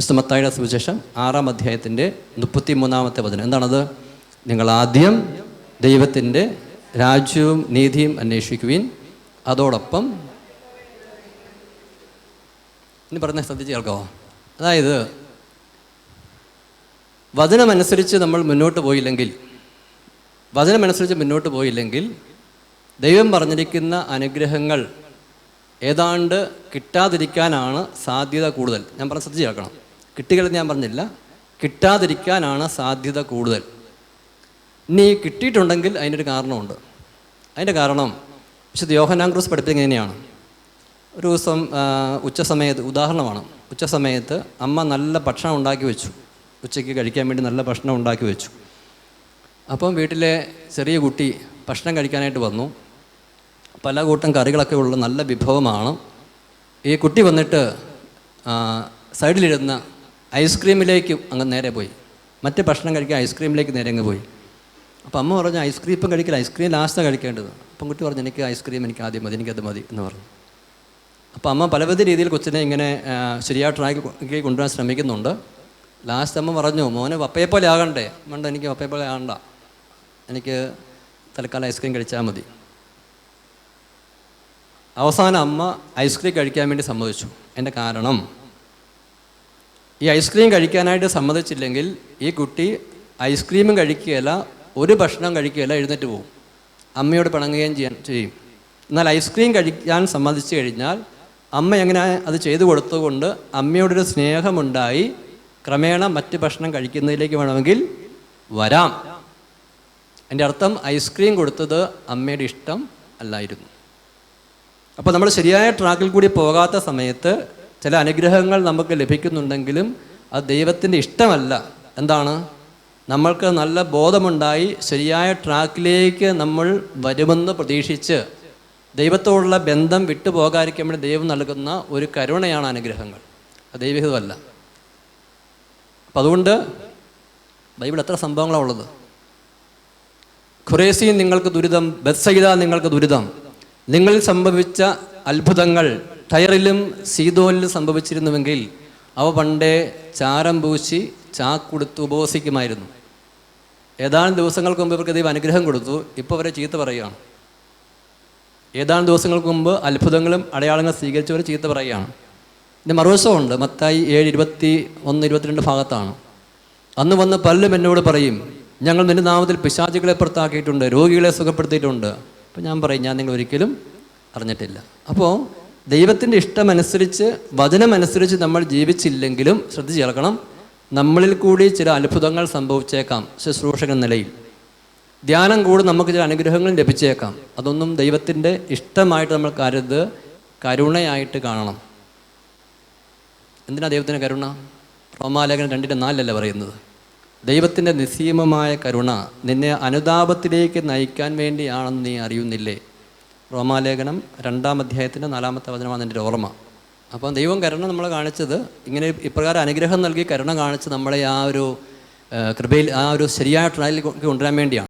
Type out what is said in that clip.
Mister മത്തായിയുടെ സുവിശേഷം ആറാം അധ്യായത്തിന്റെ മുപ്പത്തി മൂന്നാമത്തെ വചനം. എന്താണത്? നിങ്ങൾ ആദ്യം ദൈവത്തിന്റെ രാജ്യവും നീതിയും അന്വേഷിക്കുവിൻ. അതോടൊപ്പം ഇനി പറഞ്ഞ ശ്രദ്ധിച്ച് കേൾക്കാമോ അതായത് വചനമനുസരിച്ച് നമ്മൾ മുന്നോട്ട് പോയില്ലെങ്കിൽ വചനമനുസരിച്ച് മുന്നോട്ട് പോയില്ലെങ്കിൽ ദൈവം പറഞ്ഞിരിക്കുന്ന അനുഗ്രഹങ്ങൾ ഏതാണ്ട് കിട്ടാതിരിക്കാനാണ് സാധ്യത കൂടുതൽ. ഞാൻ പറഞ്ഞ ശ്രദ്ധിച്ച് കേൾക്കണം. കിട്ടികളെന്ന് ഞാൻ പറഞ്ഞില്ല. കിട്ടാതിരിക്കാനാണ് സാധ്യത കൂടുതൽ. ഇനി കിട്ടിയിട്ടുണ്ടെങ്കിൽ അതിനൊരു കാരണമുണ്ട്. അതിന്റെ കാരണം വിശുദ്ധ യോഹനാംക്രൂസ് പഠിപ്പിക്കുന്നത് എങ്ങനെയാണ് ഒരു ദിവസം ഉച്ച സമയത്ത് ഉദാഹരണമാണ്. ഉച്ച സമയത്ത് അമ്മ നല്ല ഭക്ഷണം ഉണ്ടാക്കി വെച്ചു. ഉച്ചയ്ക്ക് കഴിക്കാൻ വേണ്ടി നല്ല ഭക്ഷണം ഉണ്ടാക്കി വെച്ചു. അപ്പം വീട്ടിലെ ചെറിയ കുട്ടി ഭക്ഷണം കഴിക്കാനായിട്ട് വന്നു. പല കൂട്ടം കറികളൊക്കെ ഉള്ള നല്ല വിഭവമാണ്. ഈ കുട്ടി വന്നിട്ട് സൈഡിലിരുന്ന ഐസ്ക്രീമിലേക്ക് അങ്ങ് നേരെ പോയി. മറ്റ് ഭക്ഷണം കഴിക്കാൻ ഐസ്ക്രീമിലേക്ക് നേരെ അങ്ങ് പോയി. അപ്പോൾ അമ്മ പറഞ്ഞു ഐസ്ക്രീം ഇപ്പം കഴിക്കില്ല ഐസ്ക്രീം ലാസ്റ്റാണ് കഴിക്കേണ്ടത്. അപ്പം കുട്ടി പറഞ്ഞു എനിക്ക് ഐസ്ക്രീം എനിക്ക് ആദ്യം മതി എനിക്കത് മതി എന്ന് പറഞ്ഞു. അപ്പോൾ അമ്മ പലവിധ രീതിയിൽ കൊച്ചിനെ ഇങ്ങനെ ശരിയായ ട്രാക്കിൽ കൊണ്ടുവരാൻ ശ്രമിക്കുന്നുണ്ട്. ലാസ്റ്റ് അമ്മ പറഞ്ഞു മോനെ വപ്പയെ പോലെ ആകണ്ടേ? വേണ്ട എനിക്ക് വപ്പയെ പോലെ ആകണ്ട. എനിക്ക് തൽക്കാലം ഐസ്ക്രീം കഴിച്ചാൽ മതി. അവസാനം അമ്മ ഐസ്ക്രീം കഴിക്കാൻ വേണ്ടി സമ്മതിച്ചു. എന്റെ കാരണം ഈ ഐസ്ക്രീം കഴിക്കാനായിട്ട് സമ്മതിച്ചില്ലെങ്കിൽ ഈ കുട്ടി ഐസ്ക്രീമും കഴിക്കുകയില്ല ഒരു ഭക്ഷണം കഴിക്കുകയില്ല എഴുന്നേറ്റ് പോകും അമ്മയോട് പിണങ്ങുകയും ചെയ്യാൻ ചെയ്യും. എന്നാൽ ഐസ്ക്രീം കഴിക്കാൻ സമ്മതിച്ചു കഴിഞ്ഞാൽ അമ്മ എങ്ങനെ അത് ചെയ്തു കൊടുത്തുകൊണ്ട് അമ്മയോടൊരു സ്നേഹമുണ്ടായി ക്രമേണ മറ്റ് ഭക്ഷണം കഴിക്കുന്നതിലേക്ക് വേണമെങ്കിൽ വരാം. എന്റെ അർത്ഥം ഐസ്ക്രീം കൊടുത്തത് അമ്മയുടെ ഇഷ്ടം അല്ലായിരുന്നു. അപ്പോൾ നമ്മൾ ശരിയായ ട്രാക്കിൽ കൂടി പോകാത്ത സമയത്ത് ചില അനുഗ്രഹങ്ങൾ നമുക്ക് ലഭിക്കുന്നുണ്ടെങ്കിലും അത് ദൈവത്തിന്റെ ഇഷ്ടമല്ല. എന്താണ്? നമ്മൾക്ക് നല്ല ബോധമുണ്ടായി ശരിയായ ട്രാക്കിലേക്ക് നമ്മൾ വരുമെന്ന് പ്രതീക്ഷിച്ച് ദൈവത്തോടുള്ള ബന്ധം വിട്ടുപോകാതിരിക്കാൻ വേണ്ടി ദൈവം നൽകുന്ന ഒരു കരുണയാണ് അനുഗ്രഹങ്ങൾ. അത് ദൈവഹിതമല്ല. അപ്പം അതുകൊണ്ട് ബൈബിൾ എത്ര സംഭവങ്ങളാണ് ഉള്ളത്? ഖുറേസി നിങ്ങൾക്ക് ദുരിതം ബത്സൈദ നിങ്ങൾക്ക് ദുരിതം. നിങ്ങളിൽ സംഭവിച്ച അത്ഭുതങ്ങൾ ടയറിലും സീതോലിലും സംഭവിച്ചിരുന്നുവെങ്കിൽ അവ പണ്ടേ ചാരം പൂശി ചാക്കുടുത്ത് ഉപവസിക്കുമായിരുന്നു. ഏതാനും ദിവസങ്ങൾക്ക് മുമ്പ് ഇവർക്ക് ദൈവം അനുഗ്രഹം കൊടുത്തു. ഇപ്പോൾ അവരെ ചീത്ത പറയുകയാണ്. ഏതാനും ദിവസങ്ങൾക്ക് മുമ്പ് അത്ഭുതങ്ങളും അടയാളങ്ങൾ സ്വീകരിച്ചവർ ചീത്ത പറയുകയാണ്. ഇതിന്റെ മറുവശമുണ്ട്. മത്തായി ഏഴ് ഇരുപത്തി ഒന്ന് ഇരുപത്തിരണ്ട് ഭാഗത്താണ്. അന്ന് വന്ന് പലരും എന്നോട് പറയും ഞങ്ങൾ നിന്റെ നാമത്തിൽ പിശാചികളെ പുറത്താക്കിയിട്ടുണ്ട് രോഗികളെ സുഖപ്പെടുത്തിയിട്ടുണ്ട്. അപ്പോൾ ഞാൻ പറയും ഞാൻ നിങ്ങൾ ഒരിക്കലും അറിഞ്ഞിട്ടില്ല. അപ്പോൾ ദൈവത്തിന്റെ ഇഷ്ടമനുസരിച്ച് വചനമനുസരിച്ച് നമ്മൾ ജീവിച്ചില്ലെങ്കിലും ശ്രദ്ധിച്ച് കേൾക്കണം നമ്മളിൽ കൂടി ചില അത്ഭുതങ്ങൾ സംഭവിച്ചേക്കാം ശുശ്രൂഷക നിലയിൽ. ധ്യാനം കൂടി നമുക്ക് ചില അനുഗ്രഹങ്ങൾ ലഭിച്ചേക്കാം. അതൊന്നും ദൈവത്തിന്റെ ഇഷ്ടമായിട്ട് നമ്മൾ കരുത് കരുണയായിട്ട് കാണണം. എന്തിനാ ദൈവത്തിന്റെ കരുണ? റോമാലേഖനം രണ്ടിന്റെ നാലല്ലേ പറയുന്നത്? ദൈവത്തിന്റെ നിസ്സീമമായ കരുണ നിന്നെ അനുതാപത്തിലേക്ക് നയിക്കാൻ വേണ്ടിയാണെന്ന് നീ അറിയുന്നില്ലേ? റോമാലേഖനം രണ്ടാം അധ്യായത്തിന്റെ നാലാമത്തെ വചനമാണ് എന്റെ ഓർമ്മ. അപ്പം ദൈവം കരുണ നമ്മൾ കാണിച്ചത് ഇങ്ങനെ ഇപ്രകാരം അനുഗ്രഹം നൽകി കരുണ കാണിച്ച് നമ്മളെ ആ ഒരു കൃപയിൽ ആ ഒരു ശരിയായ ട്രയലിൽ കൊണ്ടുവരാൻ വേണ്ടിയാണ്.